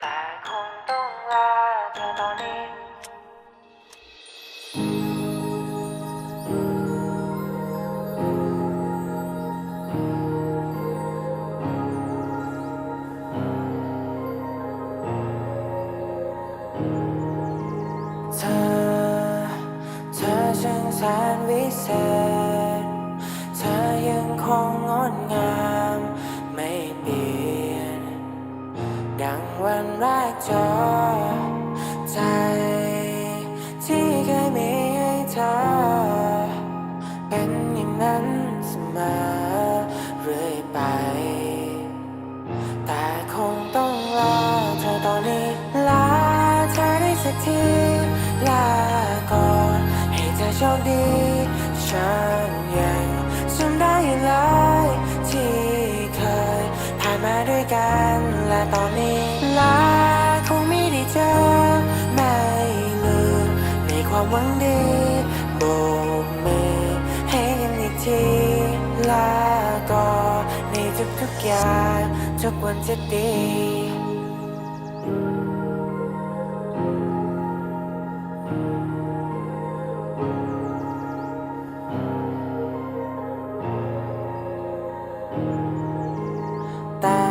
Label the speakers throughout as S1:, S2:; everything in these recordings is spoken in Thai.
S1: แต่ แรกเจอ ใจ ที่เคยมีให้เธอ เป็นอย่างนั้นเสมอเรื่อยไป แต่คงต้องลาเธอตอนนี้ลาเธอได้สักที ลาก่อน ให้เธอโชคดีฉัน วังดีโบกมือให้กันอีกทีลาก่อนในทุกๆอย่างทุกวันจะดีแต่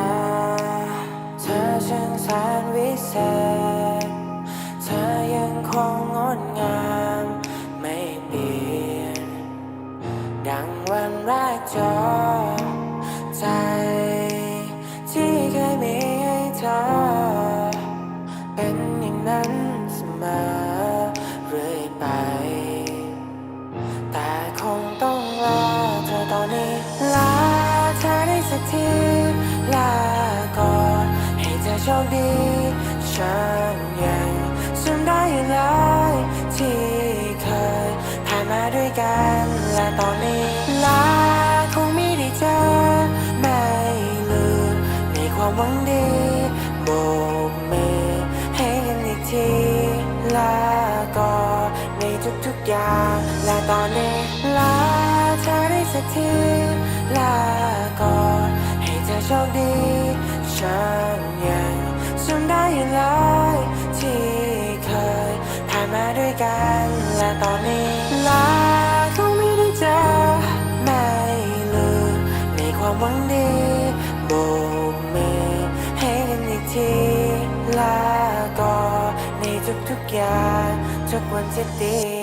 S1: เธอช่างแสนวิเศษ ดีฉันยังจำได้อยู่เลยที่เคยผ่านมาด้วยกันและตอนนี้ลาคงไม่ได้เจอไม่ลืมในความหวังดีโบกมือให้กันอีกทีลาก่อนในทุกๆอย่างและตอนนี้ลาเธอได้สักทีลาก่อนให้เธอโชคดีฉันยัง จำได้ยู่เลยที่เคยผ่านมาด้วยกันและตอนนี้ลาคงไม่ได้เจอไม่ลืมในความหวังดีโบกมือให้กันอีกทีลาก่อนในทุกๆอย่างทุกวันจะดี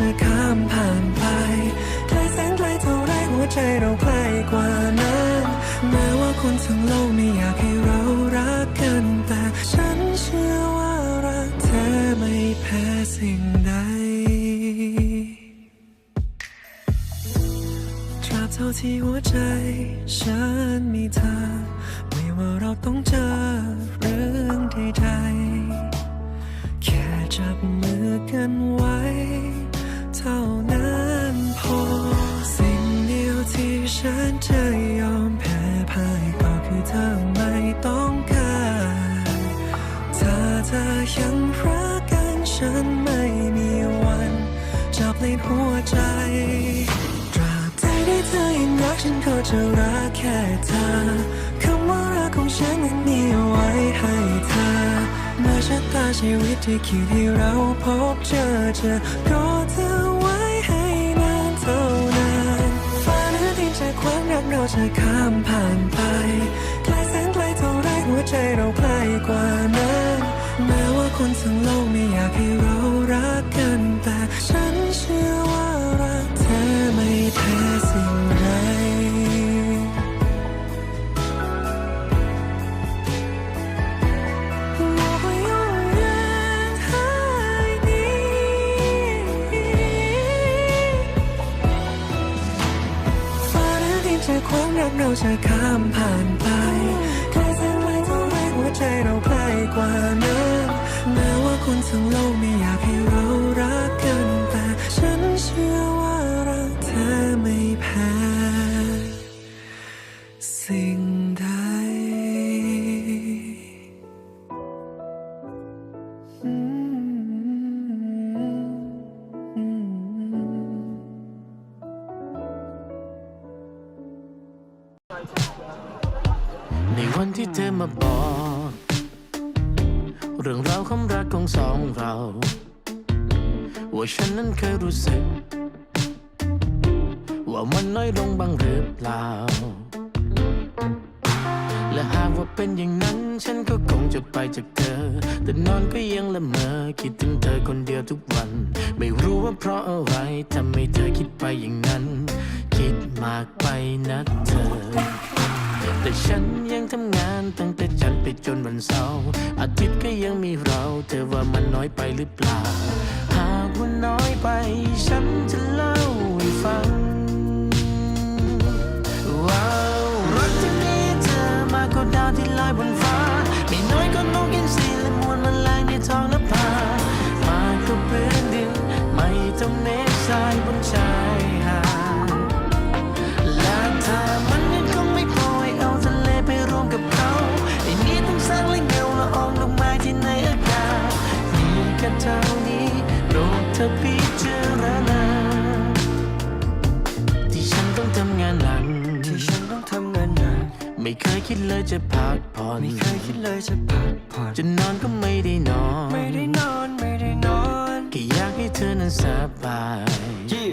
S2: จะข้ามผ่านไปไกลแสนไกลเท่าไรหัวใจเราใกล้กว่านั้นแม้ว่าคนทั้งโลกไม่อยากให้เรารักกัน แต่ฉันเชื่อว่ารักเธอไม่แพ้สิ่งใดตราบเท่าที่หัวใจฉันมีเธอ จะรัก
S3: แค่เธอคำว่ารักของฉันนั้นมีเอาไว้ให้เธอเมื่อชะตาชีวิตที่คิดให้เราพบเจอเจอก็เธอไว้ให้นานเท่านานฟ้าเหนือดินจากความรักเราจะข้ามผ่านไปไกลแสนไกลเท่าไรหัวใจเราใกล้กว่านั้นแม้ว่าคนทั้งโลกไม่อยากให้เรารักกันแต่ฉันเชื่อ ว่าฉัน
S2: นั้นเคยรู้สึก ว่ามันน้อยลงบ้างหรือเปล่า และหากว่าเป็นอย่างนั้นฉันก็คงจะไปจากเธอ แต่นอนก็ยังละเมอคิดถึงเธอคนเดียวทุกวัน ไม่รู้ว่าเพราะอะไรทำให้เธอคิดไปอย่างนั้น คิดมากไปนะเธอแต่ฉันยังทำงานตั้งแต่จันทร์ไปจนวันเสาร์อาทิตย์ก็ยังมีเรา เธอว่ามันน้อยไปหรือเปล่าหากว่า น้อยไป ฉันจะเล่าให้ฟัง คยคิดเลยจะพักผ่อน
S3: ไม่เคยคิดเลยจะพักผ่อน
S2: จะนอนก็ไม่ได้นอน
S3: ไม่ได้นอนไม่ได้นอน
S2: แค่อยากให้เธอนั้นสบาย
S3: ยี่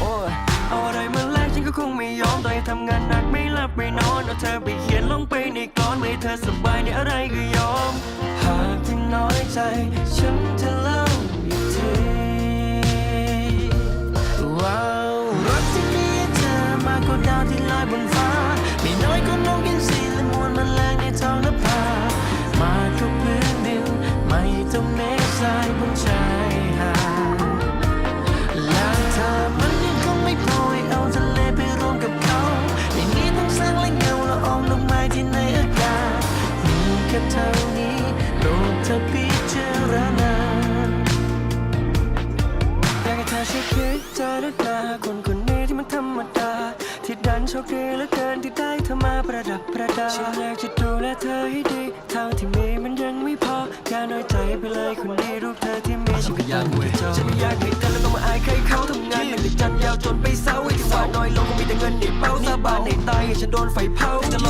S3: โอ้ยเอาอะไรมาแลกฉันก็คงไม่ยอมต่อให้ทำงานหนักไม่หลับไม่นอนเอาเธอไปเขียนลงไปในกลอนไม่ให้เธอส
S2: บ ค่เท่านี้โปรดเธอพิจารณา
S3: อยากให้เธอช่วยคิดเจอด้วยตาคนคนนี้ที่มันธรรมดา ที่ดันโชคดีเหลือเกินที่ได้เธอมาประดับประดาฉันอยากจะดูแลเธอให้ดีเท่าที่มีมันยังไม่พออย่าน้อยใจไปเลยคนดีรูปเธอที่มีฉันก็ยังไม่จบฉันไม่อยากให้เธอแล้วต้องมาอายใครเขาทำงานหนักแต่จันยาวจนไปเศร้าไอ้ที่ว่าน้อยลงก็มีแต่เงินในเป้าสาบานในตายให้ฉันโดนไฟเผาจะ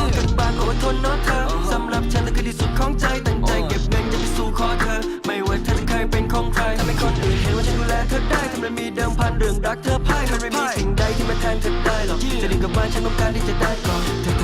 S3: รื่องรักเธอพ่ายมันไม่มีสิ่งใดที่มาแทนเธอได้หรอกจะดึงกลับบ้านฉันต้องการที่จะได้ก่อน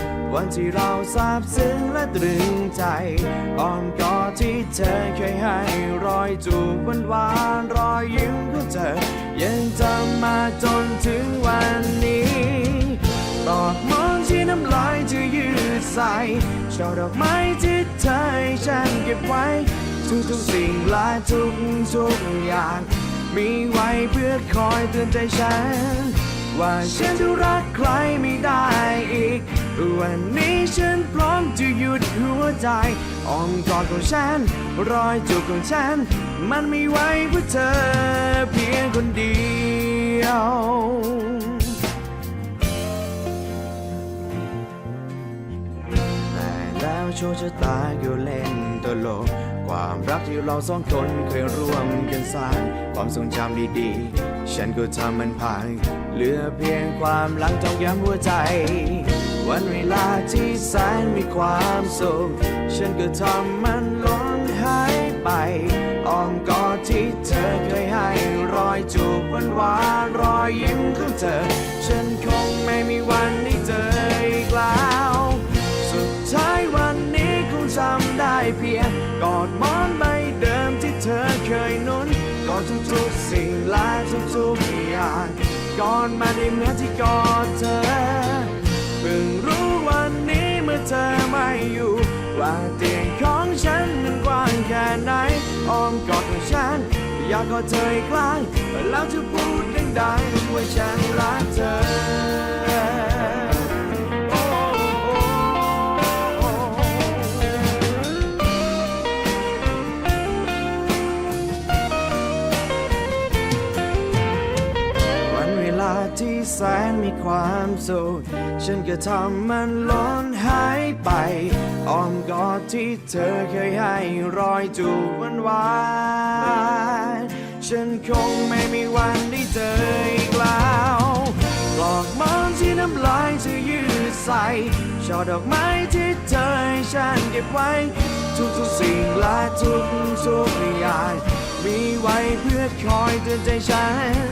S4: วันที่เราซาบซึ้งและตรึงใจอ้อมกอดที่เธอเคยให้รอยจูบหวานหวานๆรอยยิ้มของเธอ ยังจำมาจนถึงวันนี้ดอกมองที่น้ำลายจะยืดใส่ช่อดอกไม้ที่เธอให้ฉันเก็บไว้ ทุกๆสิ่งและทุกทุกๆอย่าง มีไว้เพื่อคอยเตือนใจฉัน ว่าฉันจะรักใครไม่ได้อีก วันนี้ฉันพร้อมจะหยุดหัวใจอ้อมกอดของฉัน รอยจูบของฉัน มันไม่ไหวเพื่อเธอเพียงคนเดียวแต่แล้วโชคชะตาก็เล่นตลก ความรักที่เราสองคนเคยร่วมกันสร้างความทรงจำดีๆ ฉันก็ทำมันพังเหลือเพียงความหลังจองย้ำหัวใจ วันเวลาที่แสนมีความสุขฉันก็ทำมันล้นหายไปอ้อมกอดที่เธอเคยให้รอยจูบหวานหวานรอยยิ้มของเธอ ฉันคงไม่มีวันได้เจออีกแล้ว สุดท้ายวันนี้คงจำได้เพียง กอดมอนใบเดิมที่เธอเคยนุนกอดทุกๆสิ่งและทุกๆอย่างกอดมาได้เหมือนที่กอดเธอเพิ่งรู้วันนี้เมื่อเธอไม่อยู่ ว่าเตียงของฉันมันกว้างแค่ไหนอ้อมกอดของฉัน อยากกอดเธออีกครั้งแล้วจะพูดดังๆว่าฉันรักเธอ มีความสุขฉันก็ทำมันล้นหายไปอ้อมกอดที่เธอเคยให้รอยจูบวานหวานฉันคงไม่มีวันได้เจออีกแล้วปลอกมอนที่น้ำลายจะยืดใส่ช่อดอกไม้ที่เธอให้ฉันเก็บไว้ ทุกๆสิ่งและทุกทุกๆอย่างมีไว้เพื่อคอยเตือนใจฉัน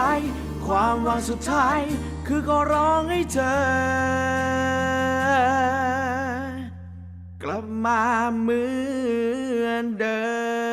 S4: ท้าย ความหวังสุดท้าย คือก็ร้องให้เธอ กลับมาเหมือนเดิม